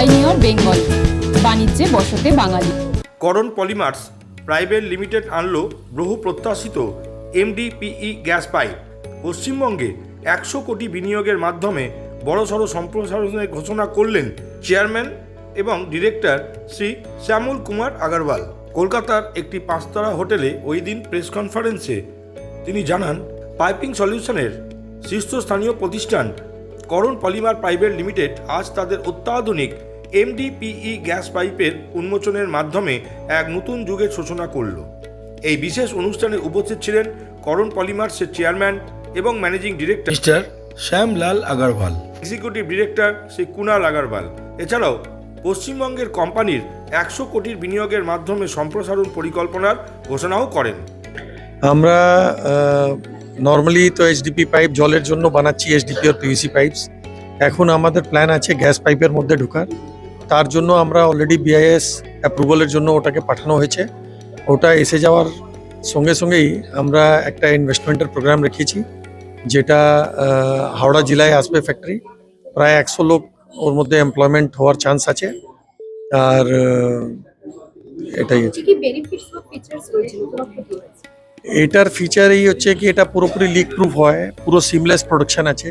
Pioneer Bengal, বাণিজ্যে বসতে বাঙালি। করণ পলিমার্স প্রাইভেট লিমিটেড আনলো বহু প্রত্যাশিত এমডিপিই গ্যাস পাইপ। পশ্চিমবঙ্গে একশো কোটি বিনিয়োগের মাধ্যমে বড়সড় সম্প্রসারণের ঘোষণা করলেন চেয়ারম্যান এবং ডিরেক্টর শ্রী শ্যামল কুমার আগারওয়াল। কলকাতার একটি পাঁচতারা হোটেলে ওই দিন প্রেস কনফারেন্সে তিনি জানান, পাইপিং সলিউশনের শীর্ষস্থানীয় প্রতিষ্ঠান করণ পলিমার প্রাইভেট লিমিটেড আজ তাদের অত্যাধুনিক এমডিপিই গ্যাস পাইপের উন্মোচনের মাধ্যমে এক নতুন যুগের সূচনা করল। এই বিশেষ অনুষ্ঠানে উপস্থিত ছিলেন করণ পলিমার্সের চেয়ারম্যান এবং managing director mister Shyamlal Agarwal. Executive director Shri Kunal Agarwal. এছাড়াও পশ্চিমবঙ্গের কোম্পানির একশো কোটির বিনিয়োগের মাধ্যমে সম্প্রসারণ পরিকল্পনার ঘোষণাও করেন। আমরা নর্মালি তো এইচডিপি পাইপ জলের জন্য বানাচ্ছি এইচডিপি আর পিভিসি পাইপস এখন আমাদের প্ল্যান আছে গ্যাস পাইপের মধ্যে ঢোকার। তার জন্য আমরা অলরেডি বিআইএস অ্যাপ্রুভালের জন্য ওটাকে পাঠানো হয়েছে। ওটা এসে যাওয়ার সঙ্গে সঙ্গেই আমরা একটা ইনভেস্টমেন্টের প্রোগ্রাম রেখেছি যেটা হাওড়া জেলায় আসবে ফ্যাক্টরি প্রায় একশো লোক ওর মধ্যে এমপ্লয়মেন্ট হওয়ার চান্স আছে। আর এটাই এটার ফিচার এই হচ্ছে কি এটা পুরোপুরি লিক প্রুফ হয় পুরো সিমলেস প্রোডাকশন আছে।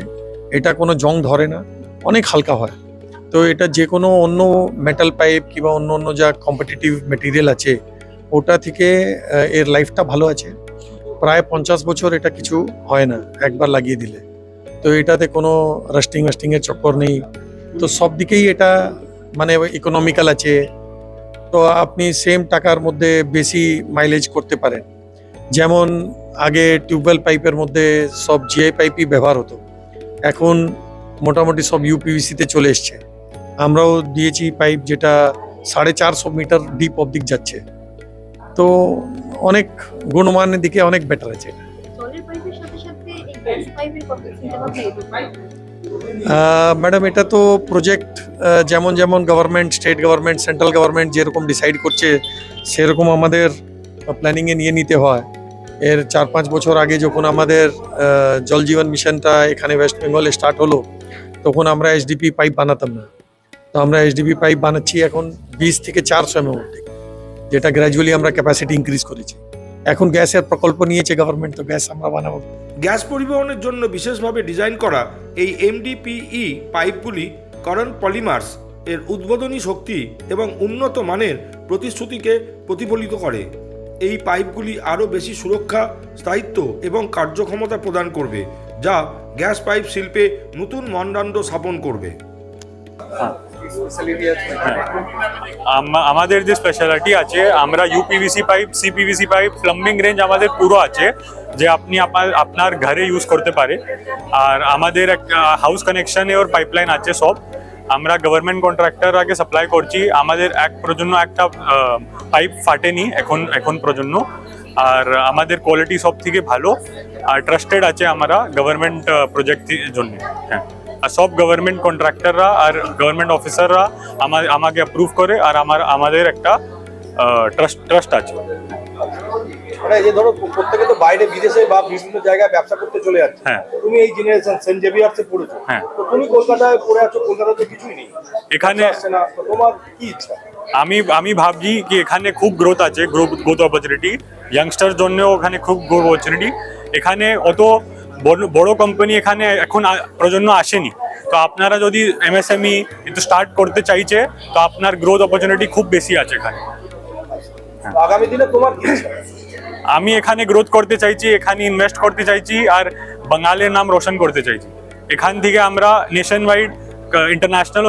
এটা কোনো জং ধরে না অনেক হালকা হয়। তো এটা যে কোনো অন্য মেটাল পাইপ কিংবা অন্য অন্য যা কম্পিটিটিভ মেটেরিয়াল আছে, ওটা থেকে এর লাইফটা ভালো আছে। প্রায় পঞ্চাশ বছর এটা কিছু হয় না, একবার লাগিয়ে দিলে। তো এটাতে কোনো রাস্টিং ওয়াস্টিং এর চক্কর নেই। তো সব দিকেই এটা মানে ইকোনমিক্যাল আছে। তো আপনি সেম টাকার মধ্যে বেশি মাইলেজ করতে পারেন। যেমন আগে টিউবওয়েল পাইপের মধ্যে সব জিআই পাইপই ব্যবহার হতো। এখন মোটামুটি সব ইউপিভিসিতে চলে এসছে। আমরাও দিয়েছি পাইপ যেটা সাড়ে চারশো মিটার ডিপ অবদিক যাচ্ছে। তো অনেক গুণমানের দিকে অনেক বেটার আছে এটা। ম্যাডাম এটা তো প্রজেক্ট যেমন যেমন government state government central government যেরকম ডিসাইড করছে সেরকম আমাদের প্ল্যানিংয়ে নিয়ে নিতে হয়। এর চার পাঁচ বছর আগে যখন আমাদের জল জীবন মিশনটা এখানে ওয়েস্ট বেঙ্গলে স্টার্ট হলো তখন আমরা এইচডিপি পাইপ বানাতাম না। তো আমরা এইচডিপি পাইপ বানাচ্ছি এখন বিশ থেকে চারশো এম অবধি যেটা গ্র্যাজুয়ালি আমরা ক্যাপাসিটি ইনক্রিজ করেছি। এখন গ্যাসের প্রকল্প নিয়েছে গভর্নমেন্ট তো গ্যাস আমরা বানাবো। গ্যাস পরিবহনের জন্য বিশেষভাবে ডিজাইন করা এই এমডিপিই পাইপগুলি করন পলিমার্স এর উদ্বোধনী শক্তি এবং উন্নত মানের প্রতিশ্রুতিকে প্রতিফলিত করে। এই পাইপগুলি আরও বেশি সুরক্ষা স্থায়িত্ব এবং কার্যক্ষমতা প্রদান করবে যা গ্যাস পাইপ শিল্পে নতুন মানদণ্ড স্থাপন করবে। আম- আমাদের যে স্পেশালিটি আছে, আমরা UPVC pipe CPVC pipe plumbing range আমাদের পুরো আছে, যে আপনি আপনা- আপনার ঘরে ইউজ করতে পারে। আর আমাদের হাউস কানেকশনে ওর পাইপলাইন আছে সব। আমরা গভর্নমেন্ট কন্ট্রাক্টর আগে সাপ্লাই করছি। আমাদের এক প্রজন্য একটা পাইপ ফাটেনি এখন এখন প্রজন্য। আর আমাদের কোয়ালিটি সব থেকে ভালো। আর ট্রাস্টেড আছে আমরা গভর্নমেন্ট প্রজেক্ট জন্য। হ্যাঁ। সব গভর্নমেন্ট কন্ট্রাক্টররা আর গভর্নমেন্ট অফিসাররা আমার আমাকে অ্যাপ্রুভ করে আর আমার আমাদের একটা ট্রাস্ট ট্রাস্ট আছে। মানে এই ধরো প্রত্যেকে তো বাইরে বিদেশে বা বিভিন্ন জায়গায় ব্যবসা করতে চলে যাচ্ছে। হ্যাঁ। তুমি এই জেনারেশন সেন্ট জেভিয়ার্সে পড়েছো। হ্যাঁ। তো তুমি কলকাতায় পড়ে আছো কলকাতাতে কিছুই নেই। এখানে তোমার কি ইচ্ছা? আমি আমি ভাবছি কি এখানে খুব গ্রোথ আছে গ্রোথ গ্রোথ অপরচুনিটি ইয়াংস্টার জন্য ওখানে খুব গ্রোথ অপরচুনিটি এখানে অত বড় বড় কোম্পানি এখানে এখন প্রজন্ম আসেনি। তো আপনারা যদি এমএসএমই কিন্তু স্টার্ট করতে চাইছে তো আপনার গ্রোথ অপরচুনিটি খুব বেশি আছে এখানে। আগামী দিনে তোমার আমি এখানে গ্রোথ করতে চাইছি এখানে ইনভেস্ট করতে চাইছি আর বাঙালির নাম রোশন করতে চাইছি। এখান থেকে আমরা নেশন ওয়াইড ইন্টারন্যাশনাল